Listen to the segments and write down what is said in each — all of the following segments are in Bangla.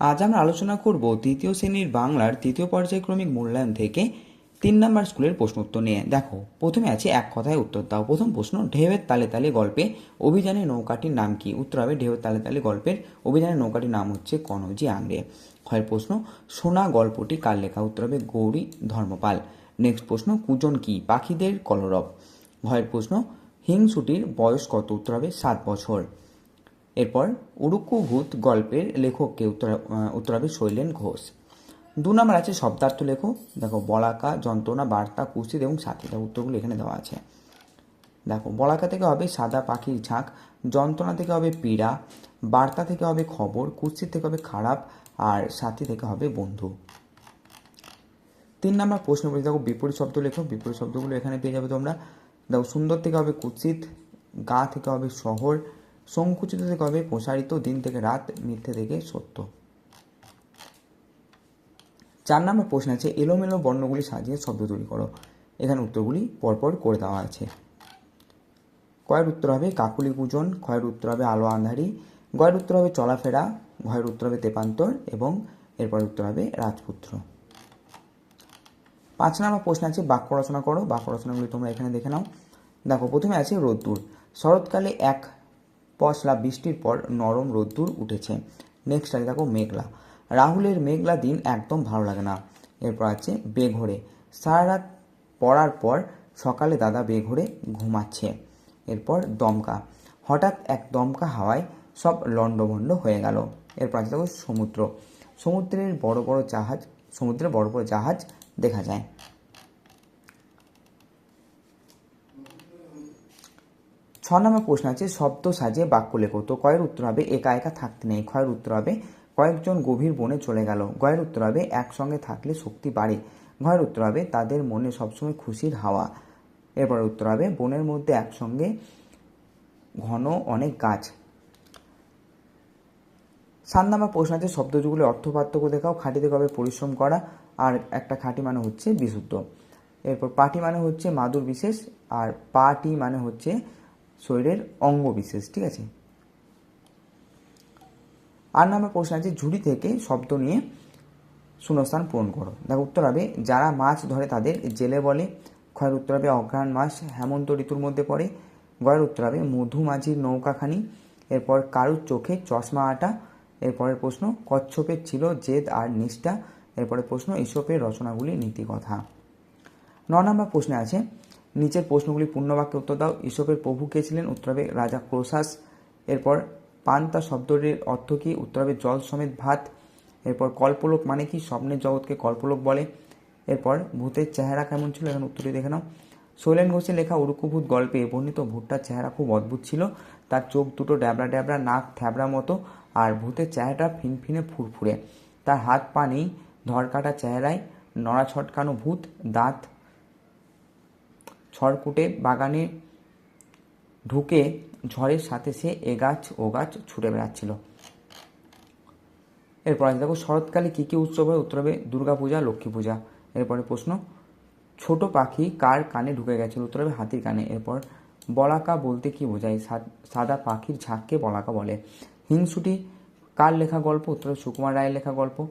আজ আমরা আলোচনা করব তৃতীয় শ্রেণির বাংলার তৃতীয় পর্যায়ক্রমিক মূল্যায়ন থেকে তিন নম্বর স্কুলের প্রশ্ন উত্তর নিয়ে। দেখো, প্রথমে আছে এক কথায় উত্তর দাও। প্রথম প্রশ্ন, ঢেউয়ের তালে তালে গল্পে অভিযানের নৌকাটির নাম কি? উত্তর হবে ঢেউয়ের তালে তালে গল্পের অভিযানের নৌকাটির নাম হচ্ছে কনজি আংরে ক্ষয়ের প্রশ্ন, সোনা গল্পটি কার লেখা? উত্তর হবে গৌরী ধর্মপাল। নেক্সট প্রশ্ন, কুজন কি? পাখিদের কলরব। ভয়ের প্রশ্ন, হিংসুটির বয়স কত? উত্তর হবে সাত বছর। এরপর উড়ুক্কু ভূত গল্পের লেখককে উত্তর আহ, উত্তর হবে শৈলেন ঘোষ। দু নম্বর আছে শব্দার্থ লেখো দেখো বলাকা যন্ত্রণা বার্তা কুস্তিত এবং সাথী উত্তরগুলো এখানে দেওয়া আছে। দেখো বলাকা থেকে হবে সাদা পাখির ঝাঁক যন্ত্রণা থেকে হবে পীড়া বার্তা থেকে হবে খবর কুস্তি থেকে হবে খারাপ আর সাথী থেকে হবে বন্ধু। তিন নম্বর প্রশ্ন বলছি দেখো বিপরীত শব্দ লেখো বিপরীত শব্দগুলো এখানে পেয়ে যাবে তোমরা। দেখো সুন্দর থেকে হবে কুৎসিত গা থেকে হবে শহর সংকুচিত থেকে হবে, প্রসারিত দিন থেকে রাত, মিথ্যে থেকে সত্য। চার নম্বর প্রশ্ন আছে, এলোমেলো বর্ণগুলি সাজিয়ে শব্দ তৈরি করো। এখানে উত্তরগুলি পরপর করে দেওয়া আছে। কয়ের উত্তর হবে কাকুলি পূজন ক্ষয়ের উত্তর হবে আলো আন্ধারি, গয়ের উত্তর হবে চলাফেরা, ঘয়ের উত্তর হবে তেপান্তর এবং এরপর উত্তর হবে রাজপুত্র। পাঁচ নম্বর প্রশ্ন আছে, বাক্য রচনা করো। বাক্য রচনাগুলি তোমরা এখানে দেখে নাও। দেখো, প্রথমে আছে রোদ্দুর। শরৎকালে এক পশলা বৃষ্টির পর নরম রোদ্দুর উঠেছে। নেক্সট আছে দেখো মেঘলা। রাহুলের মেঘলা দিন একদম ভালো লাগে না। এরপর আছে বেঘোরে। সারা রাত পড়ার পর সকালে দাদা বেঘোরে ঘুমাচ্ছে। এরপর দমকা। হঠাৎ এক দমকা হাওয়ায় সব লণ্ডভণ্ড হয়ে গেল। এরপর আছে দেখো সমুদ্র। সমুদ্রের বড় বড় জাহাজ সমুদ্রে বড় বড় জাহাজ দেখা যায়। ছ নম্বর প্রশ্ন আছে, শব্দ সাজিয়ে বাক্য লেখো। তো কয়ের উত্তর হবে, একা একা থাকতে নেই। ক্ষয়ের উত্তর হবে, কয়েকজন গভীর বনে চলে গেল। গয়ের উত্তর হবে, একসঙ্গে থাকলে শক্তি বাড়ে। ঘয়ের উত্তর হবে, তাদের মনে সবসময় খুশির হাওয়া। এরপর উত্তর হবে, বনের মধ্যে একসঙ্গে ঘন অনেক গাছ। সাত প্রশ্ন আছে শব্দযুগলের অর্থ পার্থক্য দেখাও খাঁটি থেকে হবে পরিশ্রম করা, আর একটা খাঁটি মানে হচ্ছে বিশুদ্ধ। এরপর পাটি মানে হচ্ছে মাদুর বিশেষ, আর পাটি মানে হচ্ছে শরীরের অঙ্গ বিশেষ, ঠিক আছে? আর নাম্বার প্রশ্ন আছে, ঝুড়ি থেকে শব্দ নিয়ে শূন্যস্থান পূরণ করো। দেখো, উত্তর হবে, যারা মাছ ধরে তাদের জেলে বলে। ক্ষয়ের উত্তর হবে, অঘ্রাণ মাস হেমন্ত ঋতুর মধ্যে পড়ে। গয়ের উত্তর হবে মধুমাঝির নৌকাখানি। এরপর কারুর চোখে চশমা আটা। এরপরের প্রশ্ন, কচ্ছপের ছিল জেদ আর নিষ্ঠা। এরপরের প্রশ্ন ইসপের রচনাগুলি নীতিকথা। ন নম্বর প্রশ্নে আছে নিচের প্রশ্নগুলি পূর্ণবাক্যে উত্তর দাও। ইসপের প্রভু কে ছিলেন? উত্তর হবে রাজা ক্রোসাস এরপর পান্তা শব্দটির অর্থ কী? উত্তর হবে জল সমেত ভাত। এরপর, কল্পলোক মানে কি? স্বপ্নের জগৎকে কল্পলোক বলে। এরপর, ভূতের চেহারা কেমন ছিল? এখন উত্তরটি দেখে নাও। শৈলেন ঘোষের লেখা উড়ুকুভূত গল্পে বর্ণিত ভূতটার চেহারা খুব অদ্ভুত ছিল। তার চোখ দুটো ড্যাবড়া ড্যাবড়া, নাক থ্যাবড়া মতো, আর ভূতের চেহারাটা ফিনফিনে ফুরফুরে। তার হাত পা নেই ধরকাটা চেহারায় নড়া ছটকানো ভূত, দাঁত ছড়কুটে বাগানে ঢুকে ঝড়ের সাথে সে এ গাছ, ও গাছ ছুটে বেড়াচ্ছিল। এরপর আছে, দেখো, শরৎকালে কী কী উৎসব হয়? উত্তর হবে দুর্গাপূজা লক্ষ্মী পূজা। এরপরে প্রশ্ন, ছোট পাখি কার কানে ঢুকে গেছিল? উত্তর হবে হাতির কানে। এরপর, বলাকা বলতে কি বোঝায়? সাদা পাখির ঝাঁককে বলাকা বলে। হিংসুটি, কার লেখা গল্প? উত্তর সুকুমার রায়ের লেখা গল্প।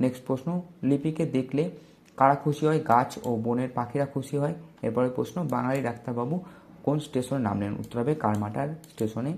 নেক্সট প্রশ্ন, লিপিকে দেখলে কারা খুশি হয়, গাছ ও বনের পাখিরা খুশি হয়? এরপরে প্রশ্ন, বাঙালি ডাক্তারবাবু কোন স্টেশনে নামলেন উত্তর হবে কারমাটার স্টেশনে।